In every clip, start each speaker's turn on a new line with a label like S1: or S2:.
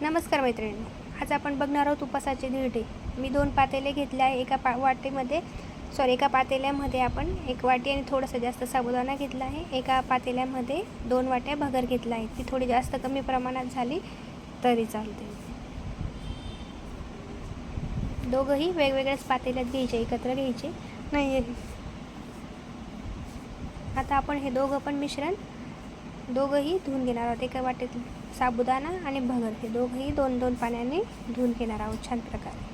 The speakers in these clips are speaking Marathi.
S1: नमस्कार मैत्रिणी. आज आपण बघणार आहोत उपासाचे धिरडे मी दोन पातेले घेतले आहे. एका पा वाटेमध्ये सॉरी एका पातेल्यामध्ये आपण एक वाटी आणि थोडंसं जास्त साबुदाणा घेतला आहे. एका पातेल्यामध्ये दोन वाट्या भगर घेतला आहे. ती थोडी जास्त कमी प्रमाणात झाली तरी चालते. दोघंही वेगवेगळ्याच पातेल्यात घ्यायचे एकत्र घ्यायचे. नाही आता आपण हे दोघं पण मिश्रण दोघंही धुवून घेणार आहोत. एका वाटेत साबुदाणा आणि भगर हे दोघंही दोन दोन पाण्याने धुवून घेणार आहोत. छान प्रकारे.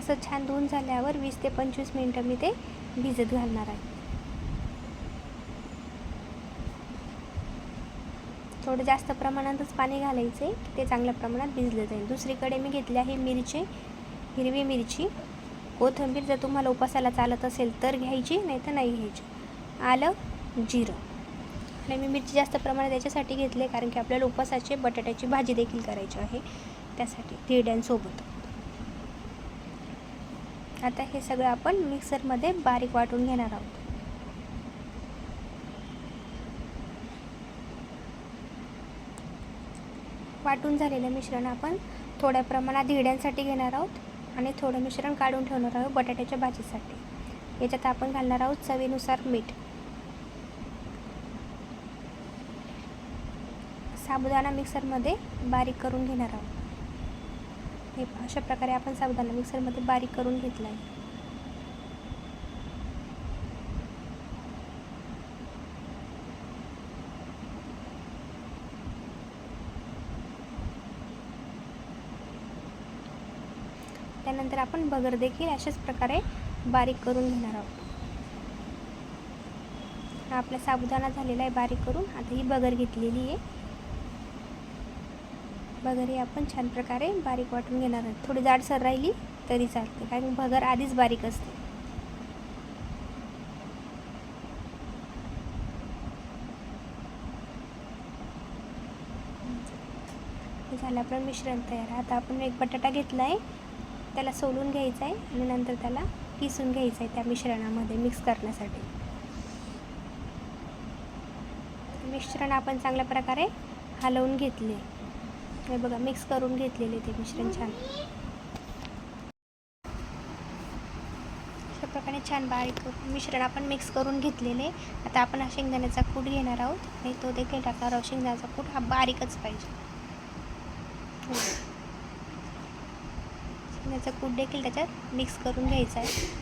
S1: असं छान धुवून झाल्यावर वीस ते पंचवीस मिनटं मी ते भिजत घालणार आहे. थोडं जास्त प्रमाणातच पाणी घालायचं आहे ते चांगल्या प्रमाणात भिजलं जाईल. दुसरीकडे मी घेतली आहे मिरची हिरवी मिरची. कोथिंबीर जर तुम्हाला उपासाला चालत असेल तर घ्यायची नाही तर नाही घ्यायची. आलं जिरं. आणि मी मिरची जास्त प्रमाणात याच्यासाठी घेतले कारण की आपल्याला उपासाची बटाट्याची भाजी देखील करायची आहे. त्यासाठी तिरड्यांसोबत आता हे सगळं आपण मिक्सरमध्ये बारीक वाटून घेणार आहोत. वाटून झालेलं मिश्रण आपण थोड्या प्रमाणात हिड्यांसाठी घेणार आहोत आणि थोडं मिश्रण काढून ठेवणार आहोत बटाट्याच्या भाजीसाठी. याच्यात आपण घालणार आहोत चवीनुसार मीठ. साबुदाणा मिक्सरमध्ये बारीक करून घेणार आहोत. हे अशा प्रकारे आपण साबुदाणा मिक्सरमध्ये बारीक करून घेतला आहे त्यानंतर आपण बगर देखील अशाच प्रकारे बारीक करून घेणार आहोत. हा आपला साबुदाणा झालेला आहे बारीक करून. आता ही बगर घेतलेली आहे. बगर ही आपण छान प्रकारे बारीक वाटून घेणार आहोत. थोडी जाडसर राहिली तरी चालते कारण बगर आधीच बारीक असते. झालं आपलं मिश्रण तयार. आता आपण एक बटाटा घेतला आहे. त्याला सोलून घ्यायचं आहे आणि नंतर त्याला किसून घ्यायचं आहे त्या मिश्रणामध्ये मिक्स करण्यासाठी. मिश्रण आपण चांगल्या प्रकारे हलवून घेतले. हे बघा मिक्स करून घेतलेले ते मिश्रण छान. अशा प्रकारे छान बारीक मिश्रण आपण मिक्स करून घेतलेले. आता आपण हा शेंगदाण्याचा कूट घेणार आहोत आणि तो देखील टाकणार आहोत. शेंगदाण्याचा कूट हा बारीकच पाहिजे. शेंगदाण्याचा कूट देखील त्याच्यात मिक्स करून घ्यायचा आहे.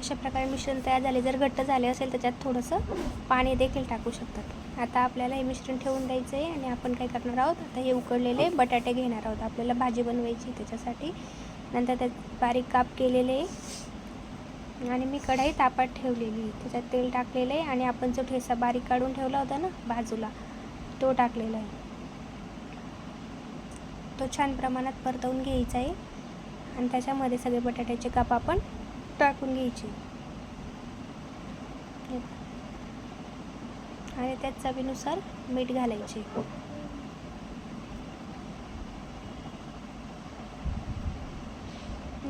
S1: अशा प्रकारे मिश्रण तयार झाले. जर घट्ट झाले असेल त्याच्यात थोडंसं पाणी देखील टाकू शकतात. आता आपल्याला हे मिश्रण ठेवून द्यायचं आहे आणि आपण काय करणार आहोत? आता हे उकडलेले बटाटे घेणार आहोत. आपल्याला भाजी बनवायची त्याच्यासाठी. नंतर त्यात बारीक काप केलेले आणि मी कढाई तापात ठेवलेली. त्याच्यात तेल टाकलेलं आहे आणि आपण जो ठेसा बारीक काढून ठेवला होता ना बाजूला तो टाकलेला आहे. तो छान प्रमाणात परतवून घ्यायचा आहे. आणि त्याच्यामध्ये सगळे बटाट्याचे काप आपण टाकून घ्यायची. आणि त्यात चवीनुसार मीठ घालायचे.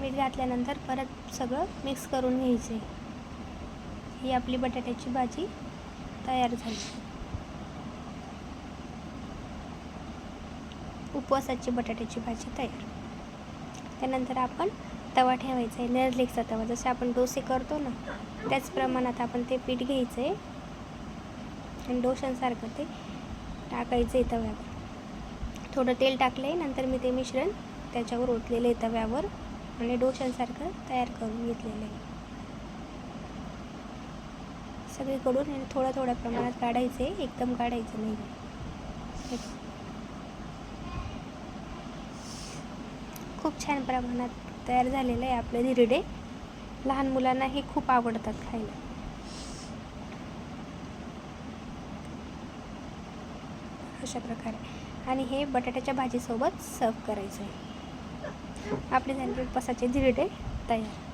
S1: मीठ घातल्यानंतर परत सगळं मिक्स करून घ्यायचे. ही आपली बटाट्याची भाजी तयार झाली. उपवासाची बटाट्याची भाजी तयार. त्यानंतर आपण तवा ठेवायचा आहे. नरलेकचा तवा जसे आपण डोसे करतो ना त्याच प्रमाणात आपण ते पीठ घ्यायचं आहे आणि डोशांसारखं ते टाकायचं आहे तव्यावर. थोडं तेल टाकलं आहे नंतर मी ते मिश्रण त्याच्यावर ओतलेलं आहे तव्यावर. आणि डोशांसारखं तयार करून घेतलेलं आहे. सगळीकडून आणि थोड्या थोड्या प्रमाणात काढायचं आहे एकदम काढायचं नाही. खूप छान प्रमाणात तयार झालेलं आहे आपलं धिरडे लहान मुलांना हे खूप आवडतात खायला. अशा प्रकारे. आणि हे बटाट्याच्या भाजीसोबत सर्व करायचं आहे आपले झालेले उपासाचे धिरडे तयार.